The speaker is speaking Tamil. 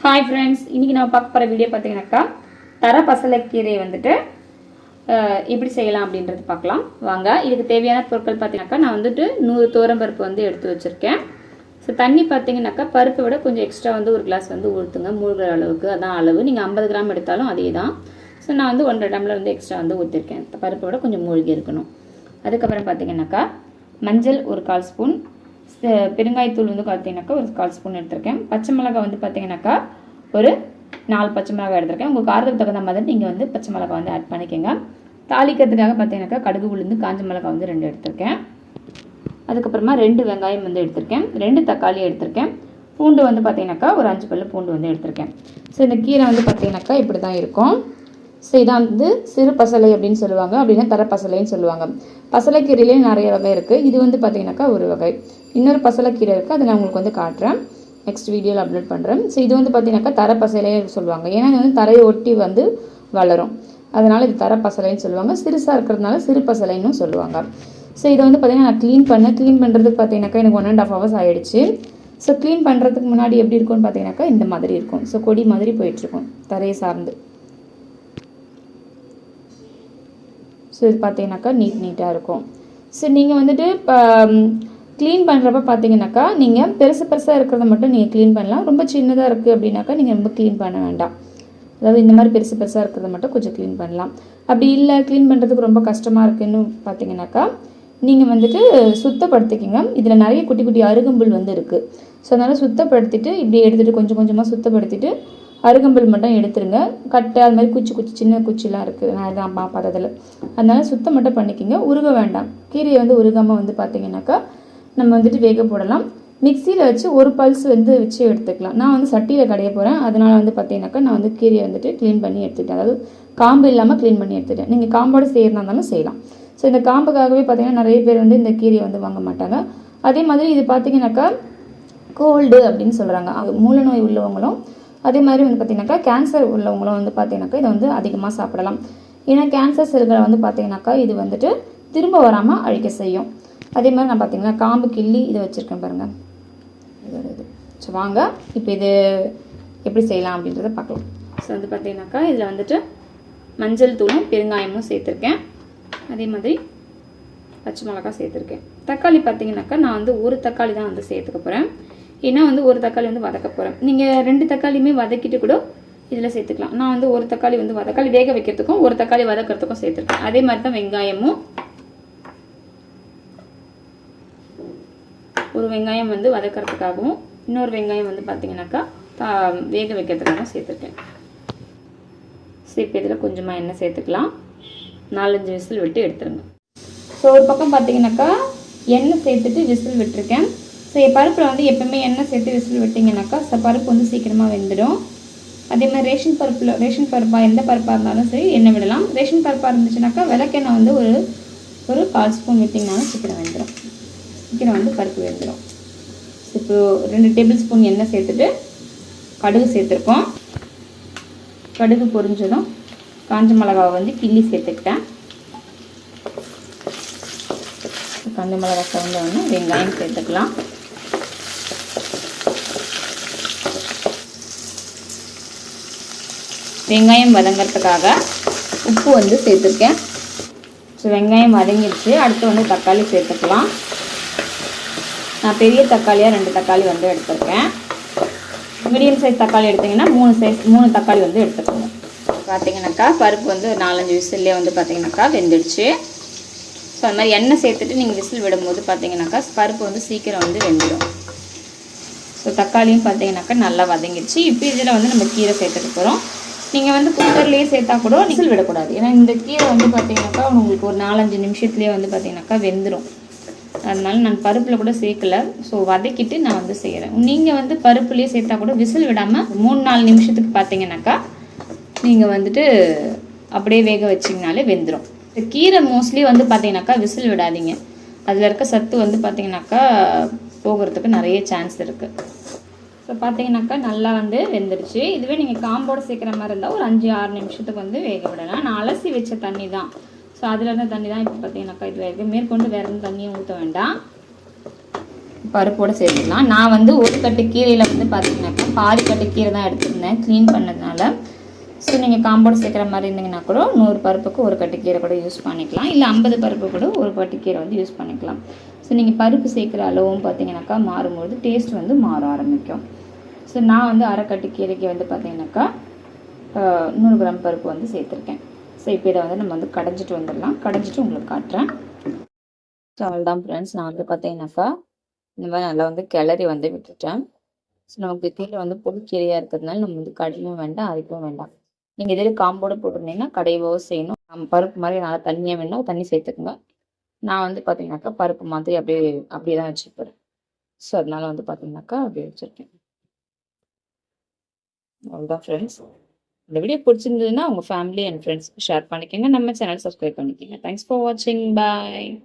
ஹாய் ஃப்ரெண்ட்ஸ் இன்றைக்கி நம்ம பார்க்க போகிற வீடியோ பார்த்தீங்கன்னாக்கா தர பசலைக்கீரையை வந்துட்டு இப்படி செய்யலாம் அப்படின்றது பார்க்கலாம். வாங்க இதுக்கு தேவையான பொருட்கள் பார்த்தீங்கன்னாக்கா நான் வந்துட்டு நூறு பருப்பு வந்து எடுத்து வச்சுருக்கேன். ஸோ தண்ணி பார்த்தீங்கன்னாக்கா பருப்பை விட கொஞ்சம் எக்ஸ்ட்ரா வந்து ஒரு கிளாஸ் வந்து ஊற்றுங்க மூழ்கிற அளவுக்கு அதான் அளவு. நீங்கள் ஐம்பது கிராம் எடுத்தாலும் அதே தான் ஸோ நான் வந்து ஒன்றரை டம்ளர் வந்து எக்ஸ்ட்ரா வந்து ஊற்றிருக்கேன் பருப்பை விட கொஞ்சம் மூழ்கி இருக்கணும். அதுக்கப்புறம் பார்த்தீங்கன்னாக்கா மஞ்சள் ஒரு கால் ஸ்பூன் பெருங்காயத்தூள் வந்து பார்த்தீங்கன்னாக்கா ஒரு கால் ஸ்பூன் எடுத்திருக்கேன். பச்சை மிளகாய் வந்து பார்த்தீங்கன்னாக்கா ஒரு நாலு பச்சை மிளகாய் எடுத்திருக்கேன். உங்கள் காரத்துக்கு தகுந்த மாதிரி நீங்கள் வந்து பச்சை மிளகாய் வந்து ஆட் பண்ணிக்கோங்க. தாளிக்கிறதுக்காக பார்த்தீங்கன்னாக்கா கடுகு உளுந்து காஞ்ச மிளகாய் வந்து ரெண்டு எடுத்திருக்கேன். அதுக்கப்புறமா ரெண்டு வெங்காயம் வந்து எடுத்திருக்கேன். ரெண்டு தக்காளி எடுத்திருக்கேன். பூண்டு வந்து பார்த்தீங்கன்னாக்கா ஒரு அஞ்சு பல்லு பூண்டு வந்து எடுத்திருக்கேன். ஸோ இந்த கீரை வந்து பார்த்தீங்கன்னாக்கா இப்படி தான் இருக்கும். ஸோ இதான் வந்து சிறு பசலை அப்படின்னு சொல்லுவாங்க அப்படின்னா தர பசலைன்னு சொல்லுவாங்க. பசலைக்கீரையிலே நிறைய வகை இருக்குது இது வந்து பார்த்தீங்கன்னாக்கா ஒரு வகை. இன்னொரு பசலைக்கீரை இருக்குது அதை நான் உங்களுக்கு வந்து காட்டுறேன். நெக்ஸ்ட் வீடியோவில் அப்லோட் பண்ணுறேன் ஸோ இது வந்து பார்த்தீங்கன்னாக்கா தர சொல்லுவாங்க. ஏன்னா இது வந்து தரையை ஒட்டி வந்து வளரும். அதனால் இது தர பசலைன்னு சொல்லுவாங்க. சிறுசாக இருக்கிறதுனால சிறு பசலைன்னு சொல்லுவாங்க. ஸோ இதை வந்து பார்த்தீங்கன்னா நான் க்ளீன் பண்ணேன் க்ளீன் பண்ணுறதுக்கு பார்த்தீங்கன்னாக்கா எனக்கு ஒன் அண்ட் ஆஃப் ஹவர்ஸ் ஆகிடுச்சு ஸோ க்ளீன் பண்ணுறதுக்கு முன்னாடி எப்படி இருக்கும்னு பார்த்தீங்கன்னாக்கா இந்த மாதிரி இருக்கும். ஸோ கொடி மாதிரி போயிட்டுருக்கும் தரையை சார்ந்து. ஸோ இது பார்த்தீங்கன்னாக்கா நீட் நீட்டாக இருக்கும். ஸோ நீங்கள் வந்துட்டு இப்போ க்ளீன் பண்ணுறப்ப பார்த்தீங்கன்னாக்கா நீங்கள் பெருசு பெருசாக இருக்கிறத மட்டும் நீங்கள் க்ளீன் பண்ணலாம். ரொம்ப சின்னதாக இருக்குது அப்படின்னாக்கா நீங்கள் ரொம்ப க்ளீன் பண்ண வேண்டாம். அதாவது இந்த மாதிரி பெருசு பெருசாக இருக்கிறத மட்டும் கொஞ்சம் க்ளீன் பண்ணலாம். அப்படி இல்லை க்ளீன் பண்ணுறதுக்கு ரொம்ப கஷ்டமாக இருக்குன்னு பார்த்தீங்கன்னாக்கா நீங்கள் வந்துட்டு சுத்தப்படுத்திக்கிங்க. இதில் நிறைய குட்டி குட்டி அருகம்புல் வந்து இருக்குது ஸோ அதனால் சுத்தப்படுத்திட்டு இப்படி எடுத்துகிட்டு கொஞ்சம் கொஞ்சமாக சுத்தப்படுத்திட்டு அருகம்புல் மட்டும் எடுத்துருங்க. கட்டை அது மாதிரி குச்சி குச்சி சின்ன குச்சிலாம் இருக்குது. நான் இதான் பா பார்த்ததில் அதனால் சுத்தம் மட்டும் பண்ணிக்கிங்க. உருக வேண்டாம். கீரையை வந்து உருகாமல் வந்து பார்த்தீங்கன்னாக்கா நம்ம வந்துட்டு வேக போடலாம். மிக்சியில் வச்சு ஒரு பல்ஸ் வந்து வச்சு எடுத்துக்கலாம். நான் வந்து சட்டியில் கடைய போகிறேன் அதனால் வந்து பார்த்தீங்கன்னாக்கா நான் வந்து கீரையை வந்துட்டு க்ளீன் பண்ணி எடுத்துக்கிட்டேன் அதாவது காம்பு இல்லாமல் க்ளீன் பண்ணி எடுத்துட்டேன். நீங்கள் காம்போடு செய்கிறதா செய்யலாம். ஸோ இந்த காம்புக்காகவே பார்த்தீங்கன்னா நிறைய பேர் வந்து இந்த கீரையை வந்து வாங்க மாட்டாங்க. அதே மாதிரி இது பார்த்தீங்கன்னாக்கா கோல்டு அப்படின்னு சொல்கிறாங்க மூல நோய் உள்ளவங்களும் அதே மாதிரி வந்து பார்த்தீங்கன்னாக்கா கேன்சர் உள்ளவங்களும் வந்து பார்த்தீங்கன்னாக்கா இதை வந்து அதிகமாக சாப்பிடலாம். ஏன்னா கேன்சர் செல்களை வந்து பார்த்தீங்கன்னாக்கா இது வந்துட்டு திரும்ப வராமல் அழிக்க செய்யும். அதே மாதிரி நான் பார்த்தீங்கன்னா காம்பு கிள்ளி இதை வச்சுருக்கேன் பாருங்கள் இதோட இது. ஸோ வாங்க. இப்போ இது எப்படி செய்யலாம் அப்படின்றத பார்க்கலாம். ஸோ வந்து பார்த்தீங்கன்னாக்கா இதில் வந்துட்டு மஞ்சள் தூளும் பெருங்காயமும் சேர்த்துருக்கேன். அதே மாதிரி பச்சை மிளகா சேர்த்துருக்கேன். தக்காளி பார்த்தீங்கன்னாக்கா நான் வந்து ஒரு தக்காளி தான் வந்து சேர்த்துக்க போகிறேன் ஏன்னா வந்து ஒரு தக்காளி வந்து வதக்க போகிறேன் நீங்கள் ரெண்டு தக்காளியுமே வதக்கிட்டு கூட இதில் சேர்த்துக்கலாம். நான் வந்து ஒரு தக்காளி வந்து வதக்காளி வேக வைக்கிறதுக்கும் ஒரு தக்காளி வதக்கிறதுக்கும் சேர்த்துருக்கேன். அதே மாதிரி தான் வெங்காயமும். ஒரு வெங்காயம் வந்து வதக்கிறதுக்காகவும் இன்னொரு வெங்காயம் வந்து பார்த்தீங்கன்னாக்கா வேக வைக்கிறதுக்காகவும் சேர்த்துருக்கேன். சரி இப்போ இதில் கொஞ்சமாக எண்ணெய் சேர்த்துக்கலாம். நாலஞ்சு விசில் விட்டு எடுத்துருங்க. ஸோ ஒரு பக்கம் பார்த்தீங்கன்னாக்கா எண்ணெய் சேர்த்துட்டு விசில் விட்டுருக்கேன். ஸோ என் பருப்பில் வந்து எப்பவுமே எண்ணெய் சேர்த்து விசில் விட்டிங்கனாக்கா ச பருப்பு வந்து சீக்கிரமாக வெந்துடும். அதே மாதிரி ரேஷன் பருப்பில் ரேஷன் பருப்பாக எந்த பருப்பாக இருந்தாலும் சரி எண்ணெய் விடலாம். ரேஷன் பருப்பாக இருந்துச்சுனாக்கா விளக்கெண்ணெய் வந்து ஒரு ஒரு கால் ஸ்பூன் விட்டிங்கனாலும் சீக்கிரம் வெந்துடும் சீக்கிரம் வந்து பருப்பு வெந்துடும் இப்போ ரெண்டு டேபிள் ஸ்பூன் எண்ணெய் சேர்த்துட்டு கடுகு சேர்த்துருக்கோம். கடுகு பொரிஞ்சதும் காஞ்ச மிளகாவை வந்து கிள்ளி சேர்த்துக்கிட்டேன். காஞ்ச மிளகா மிளகாய் வந்து வெங்காயம் சேர்த்துக்கலாம். வெங்காயம் வதங்கிறதுக்காக உப்பு வந்து சேர்த்துருக்கேன். ஸோ வெங்காயம் வதங்கிடுச்சு. அடுத்து வந்து தக்காளி சேர்த்துக்கலாம். நான் பெரிய தக்காளியாக ரெண்டு தக்காளி வந்து எடுத்துருக்கேன். மீடியம் சைஸ் தக்காளி எடுத்தீங்கன்னா மூணு சைஸ் மூணு தக்காளி வந்து எடுத்துக்கோங்க. பார்த்தீங்கன்னாக்கா பருப்பு வந்து ஒரு நாலஞ்சு விசில்லே வந்து பார்த்தீங்கன்னாக்கா வெந்துடுச்சு. ஸோ அந்த மாதிரி எண்ணெய் சேர்த்துட்டு நீங்கள் விசில் விடும்போது பார்த்தீங்கன்னாக்கா பருப்பு வந்து சீக்கிரம் வந்து வெந்துடும். ஸோ தக்காளியும் பார்த்தீங்கன்னாக்கா நல்லா வதங்கிடுச்சு. இப்போ இதில் வந்து நம்ம கீரை சேர்த்துட்டு போகிறோம் நீங்கள் வந்து குக்கர்லேயே சேர்த்தா கூட விசில் விடக்கூடாது. ஏன்னா இந்த கீரை வந்து பார்த்தீங்கன்னாக்கா உங்களுக்கு ஒரு நாலஞ்சு நிமிஷத்துலேயே வந்து பார்த்தீங்கன்னாக்கா வெந்துடும் அதனால் நான் பருப்பில் கூட சேர்க்கல. ஸோ வதக்கிட்டு நான் வந்து செய்கிறேன் நீங்கள் வந்து பருப்புலேயே சேர்த்தா கூட விசில் விடாமல் மூணு நாலு நிமிஷத்துக்கு பார்த்தீங்கன்னாக்கா நீங்கள் வந்துட்டு அப்படியே வேக வச்சிங்கனாலே வெந்துடும் இந்த கீரை மோஸ்ட்லி வந்து பார்த்தீங்கன்னாக்கா விசில் விடாதீங்க. அதில் இருக்க சத்து வந்து பார்த்தீங்கன்னாக்கா போகிறதுக்கு நிறைய சான்ஸ் இருக்குது ஸோ பார்த்தீங்கன்னாக்கா நல்லா வந்து வெந்துருச்சு. இதுவே நீங்கள் காம்போடு சேர்க்குற மாதிரி இருந்தால் ஒரு அஞ்சு ஆறு நிமிஷத்துக்கு வந்து வேக விடலாம். நான் அலசி வச்ச தண்ணி தான் ஸோ அதில் இருந்த தண்ணி தான் இப்போ பார்த்தீங்கன்னாக்கா இது இருக்குது மேற்கொண்டு வேறு எந்த தண்ணியும் ஊற்ற வேண்டாம். பருப்போடு சேர்த்துக்கலாம். நான் வந்து ஒரு கட்டு கீரையில் வந்து பார்த்தீங்கன்னாக்கா பாதி கட்டு கீரை தான் எடுத்திருந்தேன். க்ளீன் பண்ணதுனால. ஸோ நீங்கள் காம்போடு சேர்க்குற மாதிரி இருந்தீங்கன்னா கூட நூறு பருப்புக்கு ஒரு கட்டு கீரை கூட யூஸ் பண்ணிக்கலாம். இல்லை ஐம்பது பருப்பு கூட ஒரு கட்டு கீரை வந்து யூஸ் பண்ணிக்கலாம். ஸோ நீங்கள் பருப்பு சேர்க்குற அளவும் பார்த்தீங்கன்னாக்கா மாறும்பொழுது டேஸ்ட் வந்து மாற ஆரம்பிக்கும். ஸோ நான் வந்து அரைக்கட்டு கீரைக்கு வந்து பார்த்தீங்கன்னாக்கா நூறு கிராம் பருப்பு வந்து சேர்த்துருக்கேன். ஸோ இப்போ இதை வந்து நம்ம வந்து கடைஞ்சிட்டு வந்துடலாம். கடைஞ்சிட்டு உங்களுக்கு காட்டுறேன். ஸோ அவ்வளோதான் ஃப்ரெண்ட்ஸ் நான் வந்து பார்த்தீங்கன்னாக்கா இந்த மாதிரி நல்லா வந்து கிளறி வந்து விட்டுட்டேன். ஸோ நமக்கு கீழே வந்து பொடிக்கீரையாக இருக்கிறதுனால நம்ம வந்து கடையும் வேண்டாம் அரைக்கவும் வேண்டாம். நீங்கள் இதே காம்போடு போட்டிருந்தீங்கன்னா கடையவோ செய்யணும். நம்ம பருப்பு மாதிரி நல்லா தண்ணியாக வேணும் தண்ணி சேர்த்துக்குங்க. நான் வந்து பார்த்தீங்கன்னாக்கா பருப்பு மாதிரி அப்படியே அப்படியே தான் வச்சுருப்பேன் ஸோ அதனால் வந்து பார்த்தீங்கன்னாக்கா அப்படியே வச்சுருக்கேன். அவ்வளோதான் ஃப்ரெண்ட்ஸ் இந்த வீடியோ பிடிச்சிருந்ததுன்னா உங்கள் ஃபேமிலி அண்ட் ஃப்ரெண்ட்ஸ் ஷேர் பண்ணிக்கோங்க. நம்ம சேனல் சப்ஸ்கிரைப் பண்ணிக்கோங்க. தேங்க்ஸ் ஃபார் வாட்சிங் பாய்